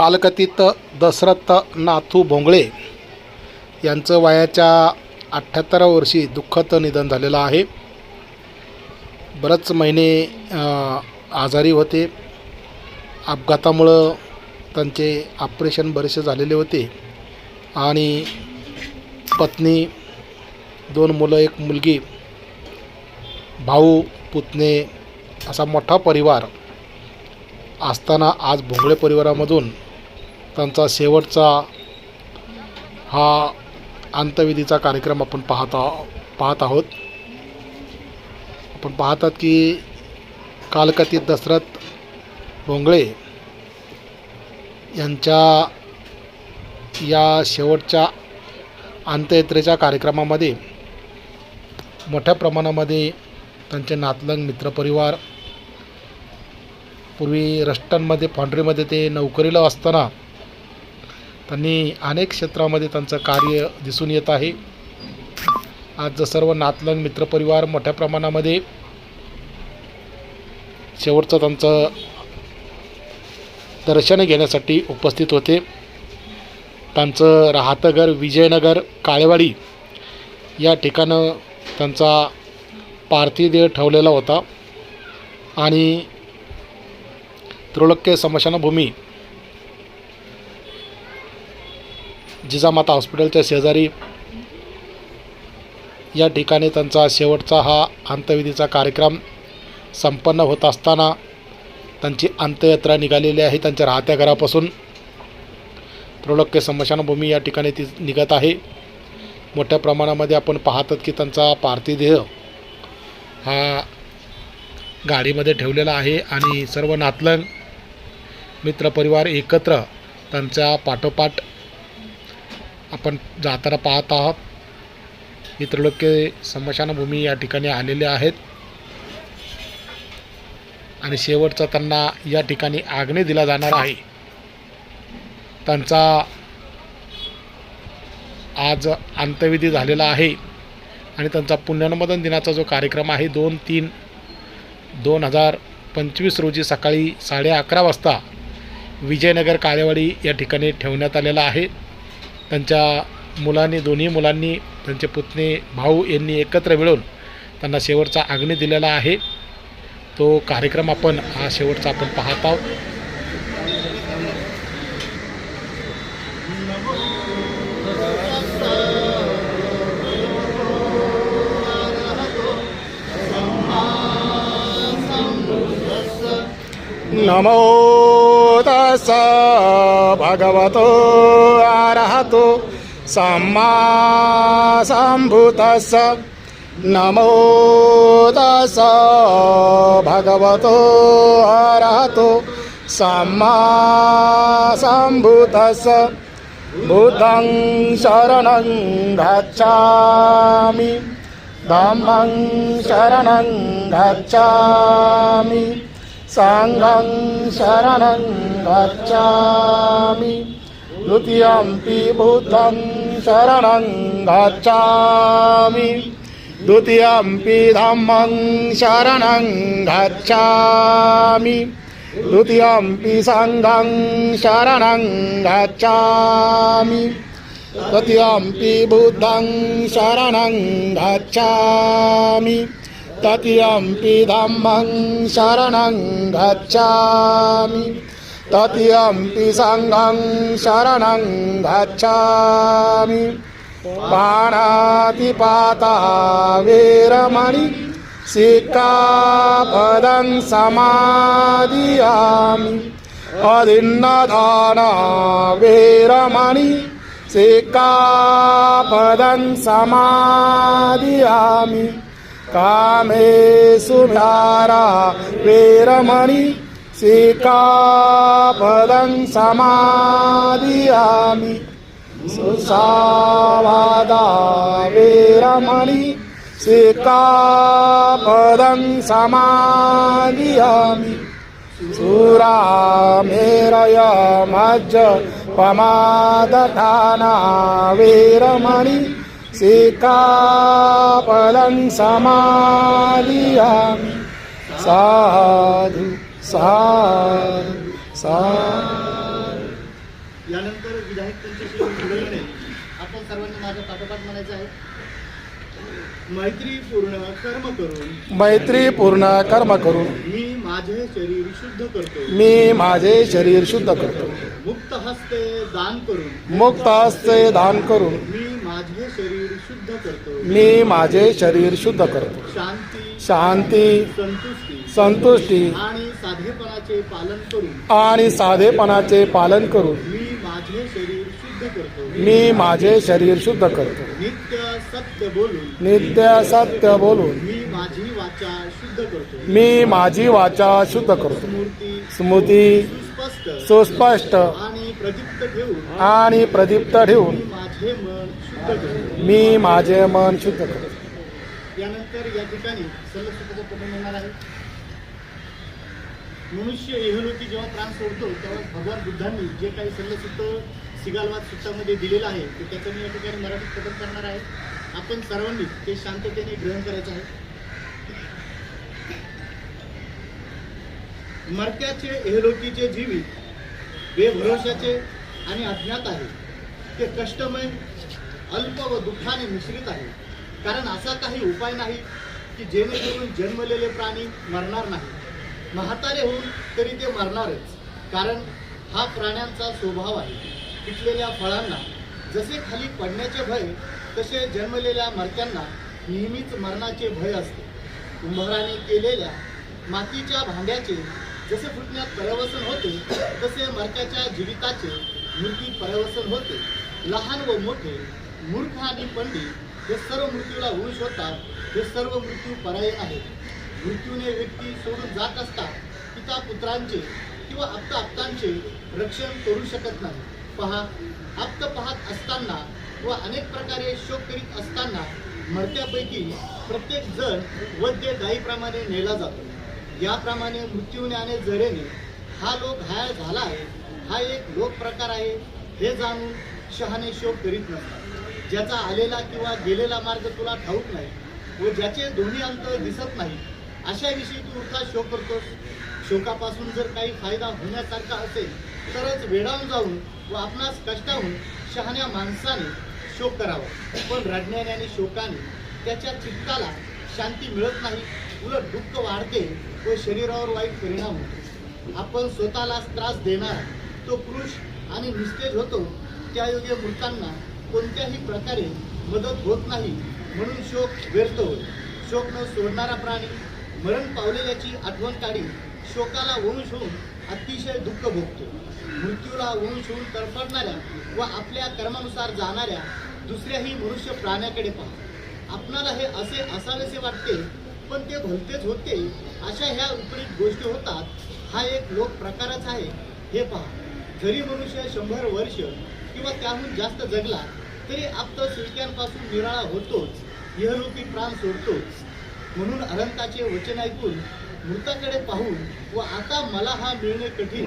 कालकथित दशरथ नाथू भोंगळे यांचं वयाच्या अठ्ठ्याहत्तराव्या वर्षी दुःखद निधन झालेलं आहे. बरेच महिने आजारी होते. अपघातामुळं त्यांचे ऑपरेशन बरेचसे झालेले होते. आणि पत्नी दोन मुलं एक मुलगी भाऊ पुतणे असा मोठा परिवार असताना आज भोंगळे परिवारामधून त्यांचा शेवटचा हा अंतविधीचा कार्यक्रम आपण पाहत पाहत आहोत. आपण पाहतात की कालकथित दशरथ भोंगळे यांच्या या शेवटच्या अंत्ययात्रेच्या कार्यक्रमामध्ये मोठ्या प्रमाणामध्ये त्यांचे नातलंग मित्रपरिवार पूर्वी रस्टनमध्ये फॉन्ड्रीमध्ये ते नोकरीला असताना त्यांनी अनेक क्षेत्रामध्ये त्यांचं कार्य दिसून येत आहे. आज सर्व नातलंग मित्रपरिवार मोठ्या प्रमाणामध्ये शेवटचं त्यांचं दर्शन घेण्यासाठी उपस्थित होते. त्यांचं राहतं घर विजयनगर काळेवाडी या ठिकाणं त्यांचा पार्थिव देह ठेवलेला होता. आणि त्रिलोक्य स्मशानभूमी जिजामाता हॉस्पिटलच्या शेजारी या ठिकाणी त्यांचा शेवटचा हा अंत्यविधीचा कार्यक्रम संपन्न होत असताना त्यांची अंत्ययात्रा निघालेली आहे. त्यांच्या राहत्या घरापासून त्रिलोक्य स्मशानभूमी या ठिकाणी ती निघत आहे. मोठ्या प्रमाणामध्ये आपण पाहतात की त्यांचा पार्थिदेह हा गाडीमध्ये ठेवलेला आहे आणि सर्व नातलंग मित्रपरिवार एकत्र त्यांच्या पाठोपाठ आपण जाताना पाहत आहोत. ही त्रिलोक्य स्मशानभूमी या ठिकाणी आलेले आहेत. आणि शेवटचा त्यांना या ठिकाणी आग्ने दिला जाणार आहे. त्यांचा आज अंत्यविधी झालेला आहे. आणि त्यांचा पुण्यनमदन दिनाचा जो कार्यक्रम आहे दोन तीन दोन हजार पंचवीस रोजी सकाळी साडे अकरा वाजता विजयनगर काळेवाडी या ठिकाणी ठेवण्यात आलेला आहे. त्यांच्या मुलांनी दोन्ही मुलांनी त्यांचे पुतणे भाऊ यांनी एकत्र मिळून त्यांना शेवटचा अग्नी दिलेला आहे. तो कार्यक्रम आपण हा शेवटचा आपण पाहत आहोत. नमो तस भगवतो अरहतो सम्मा सम्भूतस नमो तस भगवतो अरहतो सम्मा सम्भूतस बुद्धं शरणं गच्छामि धम्मं शरणं गच्छामि सङ्घं शरणं गच्छामि। द्वितीयम्पि बुद्धं शरणं गच्छामि। द्वितीयम्पि धम्मं शरणं गच्छामि। द्वितीयम्पि सङ्घं शरणं गच्छामि। तृतीयम्पि बुद्धं शरणं गच्छामि। तृतीयम्पि धम्मं शरणं गच्छामि। तृतीयम्पि सङ्घं शरणं गच्छामि। पाणातिपाता वेरमणि सिक्कापदं समादियामि अदिन्नदाना वेरमणि सिक्कापदं समादियामि कामेषु सुधारा वेरमणि सिक्कापदं समादियामि सुसावादा वेरमणि सिक्कापदं समादियामि सुरामेरय मज्ज पमादधाना वेरमणि सिक्कापदं समादियामि साधु साधु साधु। यानंतर विधायक त्यांच्याशी पुढे येणे आपण सर्वांनी माझ्या पाठोपाठ म्हणायचं आहे. मैत्रीपूर्ण कर्म करून. मैत्री पूर्ण कर्म करून. मी माझे शरीर शुद्ध करतो. मी माझे शरीर शुद्ध करतो. मुक्त हस्ते दान करून. मुक्त हस्ते दान करून. मी माझे शरीर शुद्ध करतो. मी माझे शरीर शुद्ध करतो. शांती शांती संतुष्टी. संतुष्टी. आणि साधेपणाचे पालन करून. आणि साधेपणाचे पालन करून. मी माझे शरीर शुद्ध करतो. मी माझे शरीर शुद्ध करतो. नित्य सत्य बोलून. नित्य सत्य बोलून. मी माझी वाचा शुद्ध करतो. मी माझी वाचा शुद्ध करतो. मूर्ती स्मृती. सुस्पष्ट. सुस्पष्ट. आणि प्रदीप्त ठेवून. आणि प्रदीप्त ठेवून. मी माझे मन शुद्ध करतो. मी माझे मन शुद्ध करतो यानंतर या ठिकाणी सल्लसुखाचा प्रबंध येणार आहे? मनुष्य एहलोकी जेव्हा प्राण सोडतो तेव्हा भगवान बुद्धांनी जे काही सल्लसुद्ध सिगालवाद सुट्टामध्ये दिलेलं आहे ते त्याचं मी या ठिकाणी मराठीत कथन करणार आहे. आपण सर्वांनी ते शांततेने ग्रहण करायचं आहे. मरत्याचे एहलोकीचे जीवित बेभरोशाचे आणि अज्ञात आहे. ते कष्टमय अल्प व दुःखाने मिश्रित आहे. कारण असा काही उपाय नाही की जेणेकरून जन्मलेले प्राणी मरणार नाही. म्हातारे होऊन तरी ते मरणारच. कारण हा प्राण्यांचा स्वभाव आहे. पिकलेल्या फळांना जसे खाली पडण्याचे भय तसे जन्मलेल्या मरत्यांना नेहमीच मरणाचे भय असते. कुंभाराने केलेल्या मातीच्या भांड्याचे जसे फुटण्यात परवसन होते तसे मरत्याच्या जीविताचे मृत्यू परवसन होते. लहान व मोठे मूर्ख आणि पंडित हे सर्व मृत्यूला वंश होतात हे सर्व मृत्यू पर्याय आहेत. मृत्यूने व्यक्ती सोडून जात असतात पिता पुत्रांचे किंवा आप्त आप्तांचे रक्षण करू शकत नाही. पहा आप्त पाहत असताना व अनेक प्रकारे शोक करीत असताना मरत्यापैकी प्रत्येक जण वद्य गायीप्रमाणे नेला जातो. याप्रमाणे मृत्यूने आणि जरेने हा लोक घायाळ झाला आहे हा एक लोक प्रकार आहे हे जाणून शहाने शोक करीत नसतात. ज्याचा आलेला किंवा गेलेला मार्ग तुला ठाऊक नाही व ज्याचे दोन्ही अंत दिसत नाही अशाविषयी तू उठता शोक करतोस. शोकापासून जर काही फायदा होण्यासारखा असेल तरच वेडावून जाऊन व आपणास कष्टाहून शहाण्या माणसाने शोक करावा. पण रडण्याने आणि शोकाने त्याच्या चित्ताला शांती मिळत नाही उलट दुःख वाढते व शरीरावर वाईट परिणाम होतो. आपण स्वतःलाच त्रास देणारा तो पुरुष आणि निस्तेज होतो त्यायोगे मृतांना कोणत्याही प्रकारे मदत होत नाही म्हणून शोक व्यर्थ होय शोक न सोडणारा प्राणी मरण पावलेल्याची आठवण काढी शोकाला वंश होऊन अतिशय दुःख भोगतो. मृत्यूला वंश होऊन तडफडणाऱ्या व आपल्या कर्मानुसार जाणाऱ्या दुसऱ्याही मनुष्य प्राण्याकडे पहा. आपणाला हे असे असावेसे वाटते पण ते भलतेच होते. अशा ह्या विपरीत गोष्टी होतात. हा एक लोक प्रकारच आहे. हे पहा. जरी मनुष्य शंभर वर्ष किंवा त्याहून जास्त जगला तरी आपलं सुलक्यांपासून निराळा होतोच इहलोकी प्राण सोडतोच. म्हणून अनंताचे वचन ऐकून मृताकडे पाहून व आता मला हा मिळणे कठीण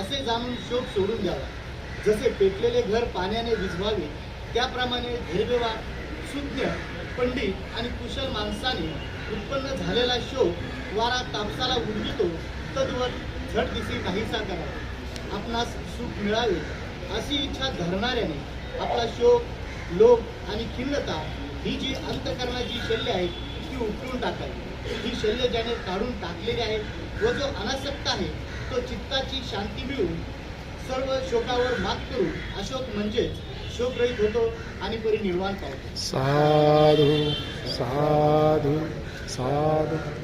असे जाणून शोक सोडून द्यावा. जसे पेटलेले घर पाण्याने विझवावे त्याप्रमाणे धैर्यवान सुज्ञ पंडित आणि कुशल माणसाने उत्पन्न झालेला शोक वारा तापसाला उडवितो तद्वत झट दिसे काहीसा करावा. आपणास सुख मिळावे अशी इच्छा धरणाऱ्याने आपला शोक लोभ आणि खिन्नता ही जी अंतकरणाची शल्य आहेत ती उपटून टाकावी. ही शल्य ज्याने काढून टाकलेली आहेत व जो अनासक्त आहे तो चित्ताची शांती मिळून सर्व शोकावर मात करून अशोक म्हणजेच शोकरहित होतो आणि परिनिर्वाण पावतो. साधू साधू साधू.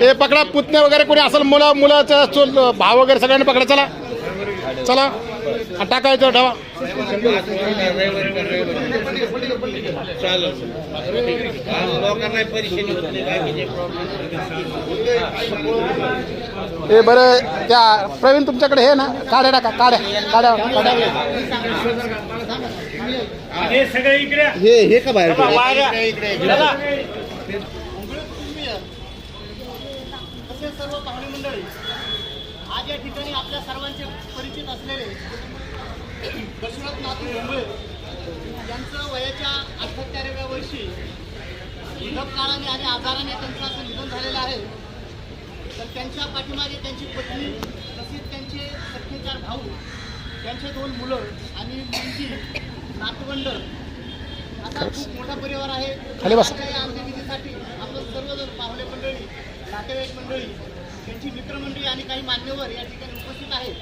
हे पकडा पुतणे वगैरे कोणी असेल मुलं मुलाचं चुल भाव वगैरे सगळ्यांनी पकडा चला. चला. टाकायचं ठेवा. हे बरं त्या प्रवीण तुमच्याकडे हे ना काड्या टाका काड्या काड्या काड्या. हे सगळे इकडे. हे हे का बाहेर चला. तसेच सर्व पाहुणे मंडळी आज या ठिकाणी आपल्या सर्वांचे परिचित असलेले दशरथ नाथू डोंबळे यांचं वयाच्या अठ्ठ्याहत्तराव्या वर्षी वृद्धकाळाने आणि आजाराने त्यांचं असं निधन झालेलं आहे. तर त्यांच्या पाठीमागे त्यांची पत्नी तसेच त्यांचे सख्खे चार भाऊ त्यांचे दोन मुलं आणि मुलगी नातवंड. असा खूप मोठा परिवार आहे. आजच्या या अंत्यविधीसाठी आपण सर्वजण पाहुणे मंडळी नातेवाईक मंडळी त्यांची मित्रमंडळी आणि काही मान्यवर या ठिकाणी उपस्थित आहेत.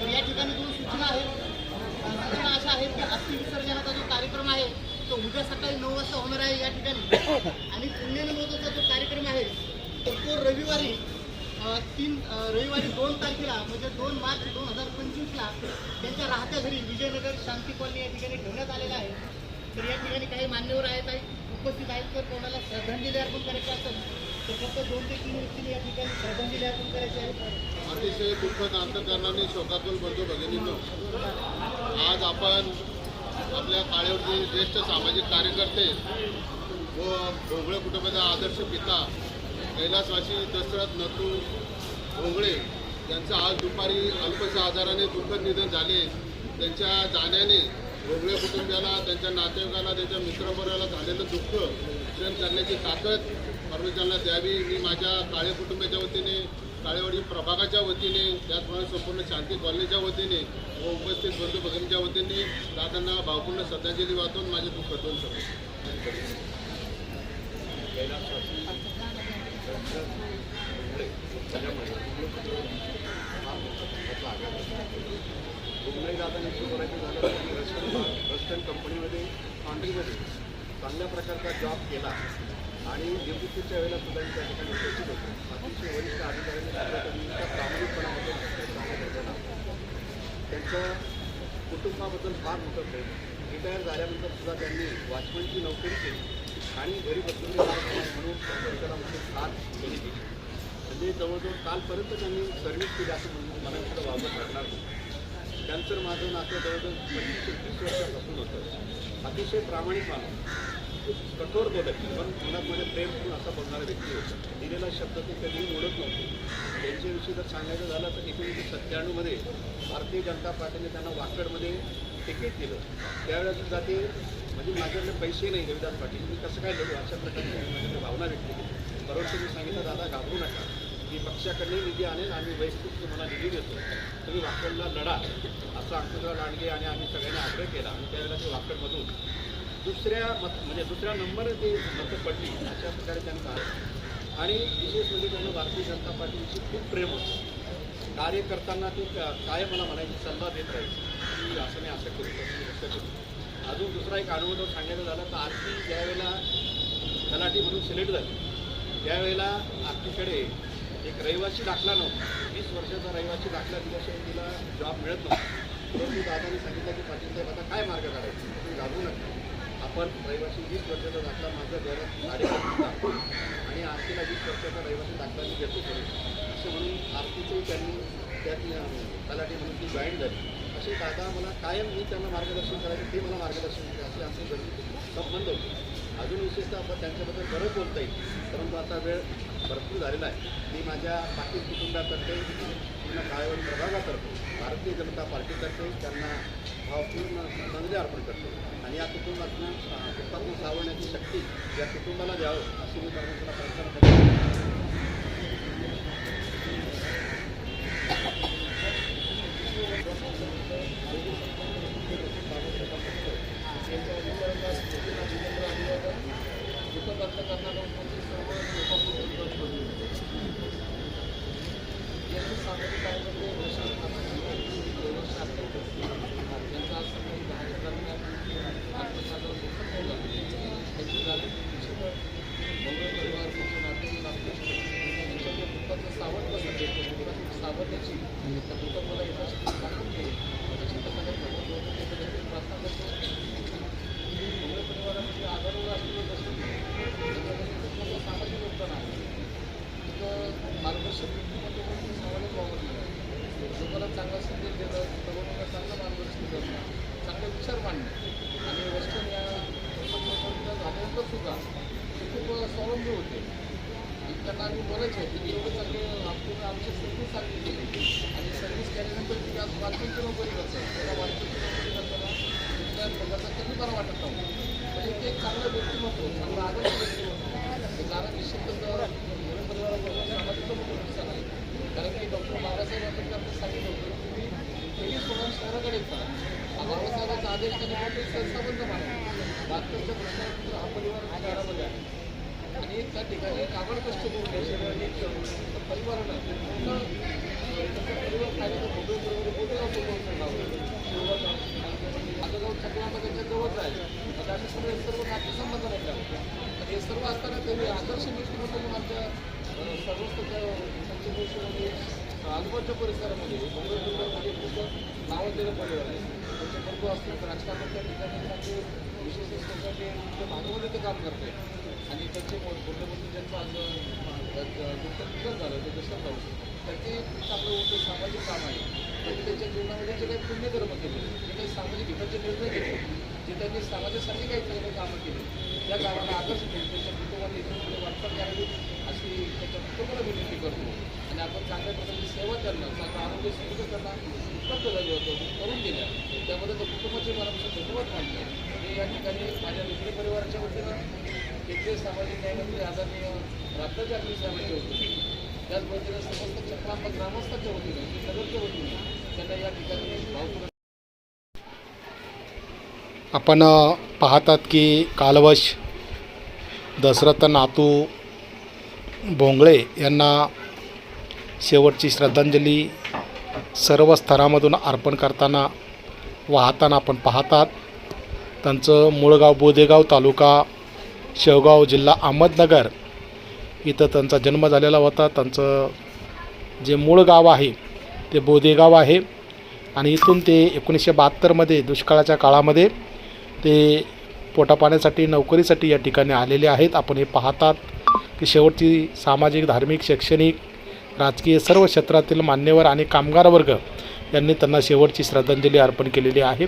तर या ठिकाणी दोन सूचना आहेत. सूचना अशा आहेत की अस्थि विसर्जनाचा जो कार्यक्रम आहे तो उद्या सकाळी नऊ वाजता होणार आहे या ठिकाणी. आणि पुण्यनमोदाचा जो कार्यक्रम आहे तर तो रविवारी तीन रविवारी दोन तारखेला म्हणजे दोन मार्च दोन हजार पंचवीसला त्यांच्या राहत्या घरी विजयनगर शांती कॉलनी या ठिकाणी ठेवण्यात आलेला आहे. तर या ठिकाणी काही मान्यवर आहेत काही उपस्थित आहेत. तर कोणाला श्रद्धांजली अर्पण करायची असेल अतिशय दुःखद अंतकरणाने शोकाकुल बंधू भगिनींनो. आज आपण आपल्या काळेवरचे ज्येष्ठ सामाजिक कार्यकर्ते व भोंगळे कुटुंबाचा आदर्श पिता कैलासवासी दशरथ नथू भोंगळे यांचं आज दुपारी अल्पशा आजाराने दुःखद निधन झाले. त्यांच्या जाण्याने भोंगळे कुटुंबियाला त्यांच्या नातेवाईकाला त्यांच्या मित्रपरिवाराला झालेलं दुःख सहन करण्याची ताकद परमेश्वरांना द्यावी मी माझ्या काळे कुटुंबाच्या वतीने काळेवाडी प्रभागाच्या वतीने त्याचप्रमाणे संपूर्ण शांती कॉलनीच्या वतीने व उपस्थित बंधू भगिनीच्या वतीने दादांना भावपूर्ण श्रद्धांजली वाहून माझे दुःख दोन शकतो झालं रस्टन कंपनीमध्ये कॉन्ट्रीमध्ये चांगल्या प्रकारचा जॉब केला आणि निवृत्तीच्या वेळेला सुद्धा त्या ठिकाणी उपस्थित होतो. अतिशय वरिष्ठ अधिकाऱ्यांनी सुद्धा प्रामाणिकपणाबद्दल त्यांच्या कुटुंबाबद्दल फार मोठं प्रेम. रिटायर झाल्यानंतर सुद्धा त्यांनी वॉचमनची नोकरी केली आणि घरी बसून म्हणून परिसरामध्ये म्हणजे फार केली. दिली म्हणजे जवळजवळ कालपर्यंत त्यांनी सर्व्हिस केली असं म्हणून मला सुद्धा वावगं करणार नाही. त्यांचं माझं नातं जवळजवळ पंचवीस ते वर्षापासून होतं. अतिशय प्रामाणिक माणूस. कठोर बोलत पण मनामध्ये प्रेम करून असा बोलणारा व्यक्ती होता. दिलेला शब्द ते कधीही मोडत नव्हते. त्यांच्याविषयी जर सांगायचं झालं तर एकोणीसशे सत्त्याण्णवमध्ये भारतीय जनता पार्टीने त्यांना वाकडमध्ये तिकीट दिलं. त्यावेळेस सुद्धा ते म्हणजे माझ्याकडे पैसे नाही रविदास पाटील. मी कसं काय लढू? अशा प्रकारची माझ्याकडे भावना व्यक्त केली. परंतु मी सांगितलं दादा घाबरू नका. मी पक्षाकडे निधी आणेल आम्ही वैयक्तिक तुम्हाला निधी देतो. तुम्ही वाकडला लढा. असं अंकुशराव लांडगे आणि आम्ही सगळ्यांनी आग्रह केला आणि त्यावेळेला ते वाकडमधून दुसऱ्या मत म्हणजे दुसऱ्या नंबर ते मतं पडली अशा प्रकारे त्यांनी पाहिलं आणि विशेष म्हणजे त्यांना भारतीय जनता पार्टीविषयी खूप प्रेम होतं. कार्य करताना ते का- काय मला म्हणायची सल्ला देत राहील की असं नाही असं करू तसं करू अजून दुसरा एक अनुभव सांगायचं झाला तर आरती ज्यावेळेला तलाठी म्हणून सिलेक्ट झाली त्यावेळेला आरतीकडे एक रहिवासी दाखला नव्हता. वीस वर्षाचा रहिवासी दाखला दिल्याशिवाय तिला जॉब मिळत नव्हता. परंतु दादाने सांगितलं की पाटील साहेब आता काय मार्ग काढायचा? तुम्ही घाबरू नका. आपण रहिवासी वीस वर्षाचा दाखला माझं घरात साडेपाच आणि आरतीला वीस वर्षाचा रहिवासी दाखला मी घेतो करू असं म्हणून आरतीचे त्यांनी त्यात तलाठी म्हणून ती जॉईन झाली. असे दादा मला कायम मी त्यांना मार्गदर्शन करायचं ते मला मार्गदर्शन करायचे असे आमचे गरजेचे संबंध होते. अजून विशेषतः आपण त्यांच्याबद्दल बरंच बोलता येईल. परंतु आता वेळ भरपूर झालेला आहे. मी माझ्या बाकी कुटुंबातर्फे पूर्ण काळेवर प्रभागातर्फे भारतीय जनता पार्टीतर्फे त्यांना भावपूर्ण श्रद्धांजली अर्पण करतो. आणि या कुटुंबातून कुटुंब सावरण्याची शक्ती या कुटुंबाला द्यावं असं मी परमेश्वरा प्रार्थना करतो. करणारा करणाऱ्या सर्व 场的一百个多个小时。केल्यानंतर नोकरी त्याला वाचनची नोकरी करताना कुठल्याच कमी बरा वाटत नव्हतं म्हणजे ते चांगलं व्यक्तिमत्व चांगलं आदर्श व्यक्तिमत्व कारण निश्चितच परिवाराबरोबर सामाजिक आहे कारण की डॉक्टर बाबासाहेब आंबेडकरांनी सांगितलं होतं की तुम्ही शहराकडे येता बाबासाहेबांचा आदेश त्यांनी मोठे संस्थाबंध मानला प्रश्नानंतर हा परिवार शहरामध्ये आहे आणि त्या ठिकाणी कागड कष्ट करून घ्यायचे. परिवारानं पूर्ण त्यांच्या जवळच आणि हे सर्व असताना त्यांनी आदर्श म्हणून आमच्या अं, सर्वच आजूबाजूच्या परिसरामध्ये मुंबईमध्ये खूप नावाजलेलं परिवार आहे त्यांचे बंधू असतील राजकारणात त्या ठिकाणी विशेष ते भागामध्ये ते काम करते आणि त्यांचे मोठे ज्यांचं आज नुकतं झालं ते दशरथ भाऊ. त्यांचे खूप चांगलं होतं सामाजिक काम आहे. म्हणजे त्यांनी त्यांच्या जीवनामध्ये जे काही पुण्यकर्म केले जे काही सामाजिक हिताचे निर्णय घेतले जे त्यांनी समाजासाठी काही चांगले कामं केले त्या कामाला आदर्श घेऊन त्यांच्या कुटुंबाने इथून पुढे वाटचाल करावी अशी त्याच्या कुटुंबाला विनंती करतो. आणि आपण चांगल्या प्रकारची सेवा त्यांना चांगलं आरोग्य सुविधा त्यांना उपलब्ध झाली होतं करून दिल्या त्यामध्ये त्या कुटुंबाचे मनापासून धन्यवाद मानले मी या ठिकाणी माझ्या मित्र परिवाराच्या वतीनं केंद्रीय सामाजिक न्यायमंत्री आदरणीय रामदास जागरी होते त्याच पद्धतीने समस्त चक्रांत ग्रामस्थांच्या वतीने आणि वतीने त्यांना या ठिकाणी आपण पाहतात की कालवश दशरथ नातू भोंगळे यांना शेवटची श्रद्धांजली सर्व स्तरामधून अर्पण करताना वाहताना आपण पाहतात. त्यांचं मूळगाव बोदेगाव तालुका शेवगाव जिल्हा अहमदनगर इथं त्यांचा जन्म झालेला होता. त्यांचं जे मूळ गाव आहे ते बोदेगाव आहे. आणि इथून ते एकोणीसशे बहात्तरमध्ये दुष्काळाच्या काळामध्ये ते पोटापाण्यासाठी नोकरीसाठी या ठिकाणी आलेले आहेत. आपण हे पाहतात की शेवटची सामाजिक धार्मिक शैक्षणिक राजकीय सर्व क्षेत्रातील मान्यवर आणि कामगार वर्ग यांनी त्यांना शेवटची श्रद्धांजली अर्पण केलेली आहे.